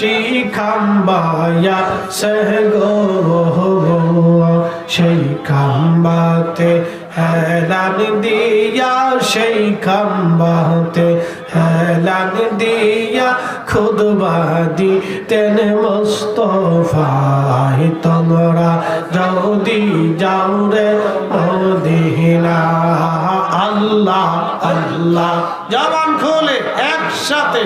একটি খাম্বায়া সে গো সেই খাম্বাতে হেলান দিয়া, সেই খাম্বাতে হেলান দিয়া, খুদবা দিতেন মোস্তফাই, তোমরা যদি যাও রে মদিনা আল্লাহ। আল্লাহ জবান খোলে, একসাথে।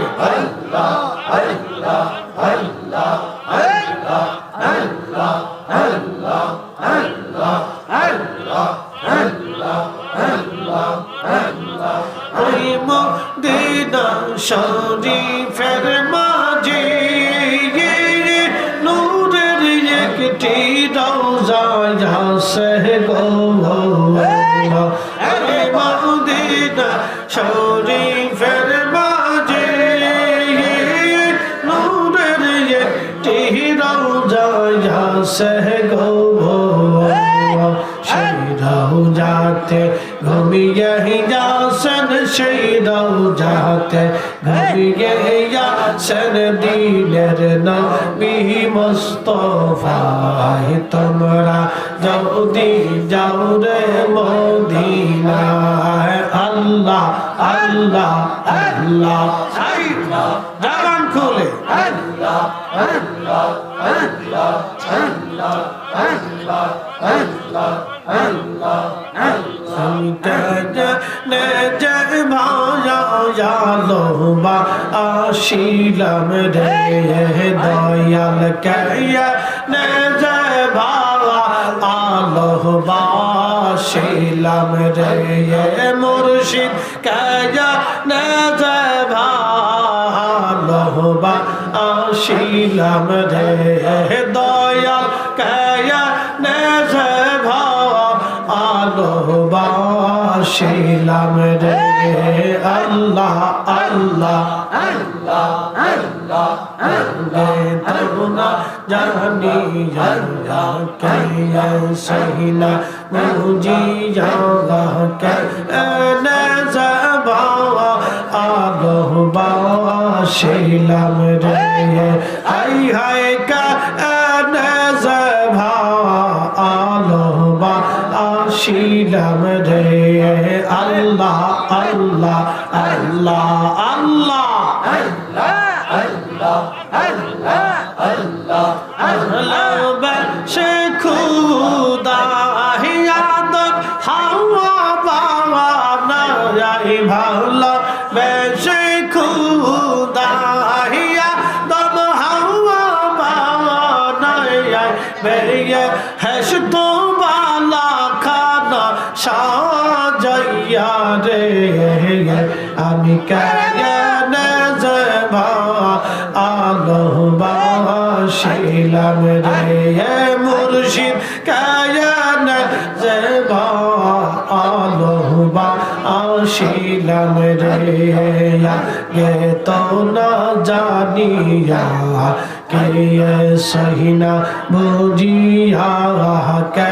ওই মদিনা শরীফের মাঝে নূরের একটি রওজা আছে গো আরে মদিনা শরীফের মাঝে নূরের একটি রওজা আছে গো দাও যাতে, ঘুমিয়ে যাসন সেই দাও যাতে। ঘুমিয়ে যাসন দিনের নবী মোস্তফায় তোমরা যাও দি যাও রে মদিনায়। আল্লাহ আল্লাহ আল্লাহ। দাবান খোলে। আল্লাহ আল্লাহ আল্লাহ আল্লাহ আল্লাহ। আল্লাহ সংকট যে ভাজা যালো বা আশিলাম রে দয়াল কয়া নে যে ভালা আলোহ বা শিলাম রে মুর্শিদ কয়া নে যে ভালো বা আশিলাম রে দয়াল কয়া ভালোবাসিলাম রে। আল্লাহ আল্লাহ আল্লাহ আল্লাহ আল্লাহ, জানি আল্লাহ কাইয়া সহিনা বুঝি জাগা কে যাবা আলোবাসিলাম রে। আই হায় আসিলাম রে আল্লাহ আল্লাহ আল্লাহ আল্লাহ। সে সাজাইয়া আমি কেন যাবা আলো বাসিলাম রে মুর্শিদ। কায়ন যাবা আলো বাসিলাম রে গে তো না জানিয়া, কে সহিনা বুঝিয়া কেন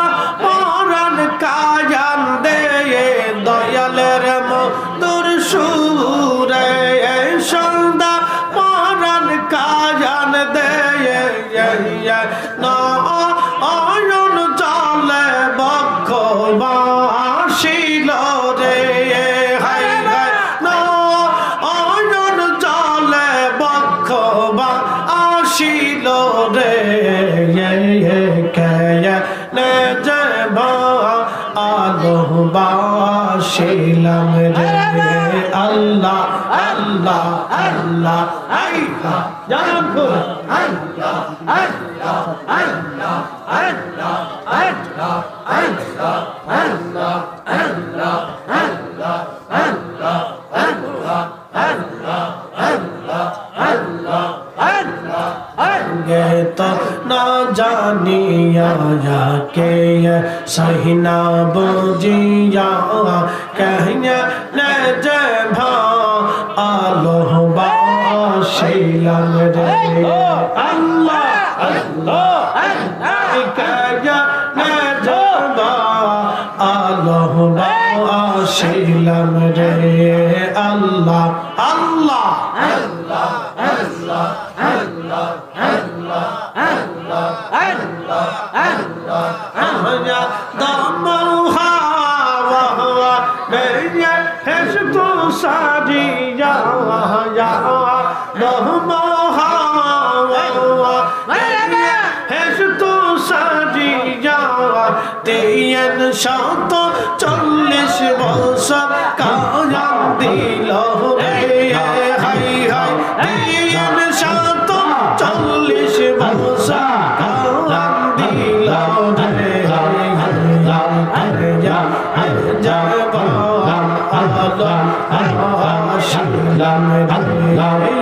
পরাণ কে নে যে আলো বাসিলাম রে। আল্লাহ আল্লাহ আল্লাহ আল্লাহ জানো गे तो ना जानिया या के ये सही ना बुझिया कहिया ने जे भा आलो बाशिलम रे अल्लाह अल्लाह कहिया ने जे भा आलो ছিলাম রে আল্লাহ আল্লাহ আল্লাহ আল্লাহ আল্লাহ আল্লাহ আল্লাহ আল্লাহ আল্লাহ দমহা তেন শত চল্লিশ বছর কায়াম দিল রে হাই হাই তেন শত চল্লিশ বছর কায়াম দিল রে হাই হাই হাই যা যা আলো আশিলাম রে